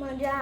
มาจ้า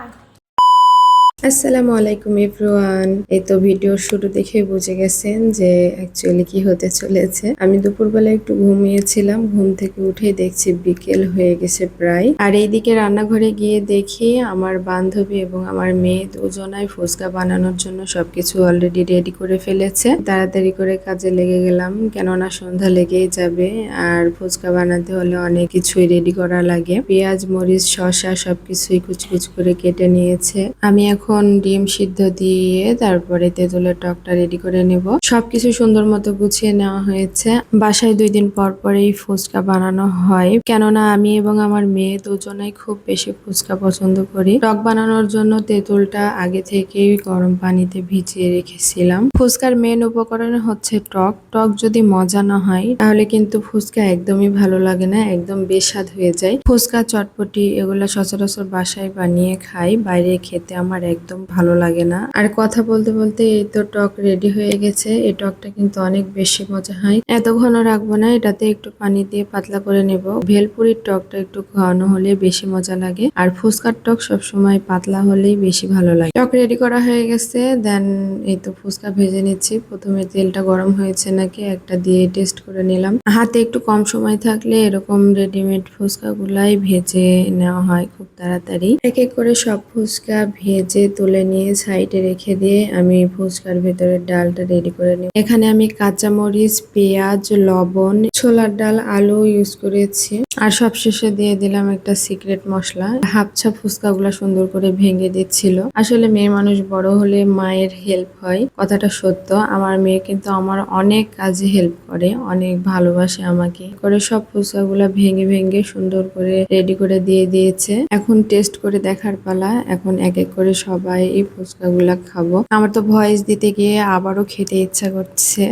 আসসালামু আলাইকুম এভরিওয়ান। এই তো ভিডিওর শুরু দেখে বুঝে গেছেন যে অ্যাকচুয়ালি কি হতে চলেছে। আমি দুপুরবেলা একটু ঘুমিয়েছিলাম, ঘুম থেকে উঠে দেখছি বিকেল হয়ে গেছে প্রায়। আর এইদিকে রান্নাঘরে গিয়ে দেখি আমার বান্ধবী এবং আমার মেয়ে দুজনাই ফুচকা বানানোর জন্য সবকিছু অলরেডি রেডি করে ফেলেছে। তাড়াতাড়ি করে কাজে লেগে গেলাম, কেননা সন্ধ্যা লেগেই যাবে আর ফুচকা বানাতে হলে অনেক কিছুই রেডি করা লাগে। পেঁয়াজ, মরিচ, শসা সবকিছুই কুচি কুচি করে কেটে নিয়েছে। আমি এখন ডিম সিদ্ধ দিয়ে তারপরে তেঁতুলের টকটা রেডি করে নেব। সবকিছু সুন্দর মতো গুছিয়ে নেওয়া হয়েছে। বাসায় দুই দিন পর পরেই ফুচকা বানানো হয়। কেননা আমি এবং আমার মেয়ে দুজনেই খুব বেশি ফুচকা পছন্দ করি। টক বানানোর জন্য তেঁতুলটা আগে থেকেই গরম পানিতে ভিজিয়ে রেখেছিলাম। ফুচকার মেন উপকরণ হচ্ছে টক। টক যদি মজা না হয়, তাহলে কিন্তু ফুচকা একদমই ভালো লাগে না, একদম বেস্বাদ হয়ে যায়। ফুচকা, চটপটি এগুলো সচরাচর বাসায় বানিয়ে খাই। বাইরে খেতে আমার একদম ভালো লাগে না। আর কথা বলতে বলতে এই তো টক রেডি হয়ে গেছে। এই টকটা কিন্তু অনেক বেশি মজা হয়। এত ঘন রাখব না, এটাতে একটু পানি দিয়ে পাতলা করে নেব। ভেলপুরির টকটা একটু ঘন হলে বেশি মজা লাগে। আর ফুচকার টক সবসময় পাতলা হলেই বেশি ভালো লাগে। টক রেডি করা হয়ে গেছে, দেন এই তো ফুচকা ভেজে নিচ্ছি। প্রথমে তেলটা গরম হয়েছে নাকি, একটা দিয়ে টেস্ট করে নিলাম। হাতে একটু কম সময় থাকলে এরকম রেডিমেড ফুচকা গুলাই ভেজে নেওয়া হয় খুব তাড়াতাড়ি। এক এক করে সব ফুচকা ভেজে তুলে নিয়ে সাইডে রেখে দিয়ে আমি ফুচকার ভেতরে ডালটা রেডি করে নিই এখানে আমি কাঁচামরিচ, পেঁয়াজ, লবণ ছোলার ডাল আলু ইউজ করেছি। আর সবশেষে দিয়ে দিলাম একটা সিক্রেট মশলা। হাফছা ফুচকা গুলা সুন্দর করে ভেঙে দিচ্ছিল। আসলে মেয়ে মানুষ বড় হলে মায়ের হেল্প হয়। কথাটা সত্য। আমার মেয়ে কিন্তু আমার অনেক কাজে হেল্প করে, অনেক ভালোবাসে আমাকে। করে সব ফুচকা গুলা ভেঙে ভেঙে সুন্দর করে রেডি করে দিয়ে দিয়েছে। এখন টেস্ট করে দেখার পালা। এখন এক এক করে সবাই এই ফুচকা গুলা খাব। আমার তো ভয়েস দিতে গিয়ে আবারও খেতে ইচ্ছা করছে।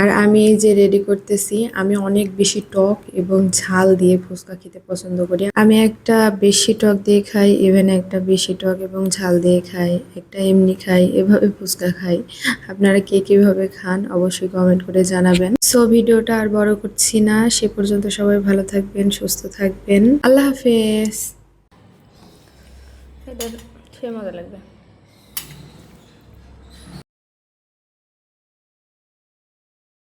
আর আমি এই যে রেডি করতেছি আমি অনেক বেশি টক এবং ঝাল দিয়ে ফুচকা খেতে পছন্দ করি। আমি একটা বেশি টক দিয়ে খাই ইভেন একটা বেশি টক এবং ঝাল দিয়ে খাই একটা এমনি খাই এভাবে ফুচকা খাই। আপনারা কে কীভাবে খান অবশ্যই কমেন্ট করে জানাবেন। সো ভিডিওটা আর বড় করছি না সে পর্যন্ত সবাই ভালো থাকবেন সুস্থ থাকবেন। আল্লাহ হাফেজ। মজা লাগবে।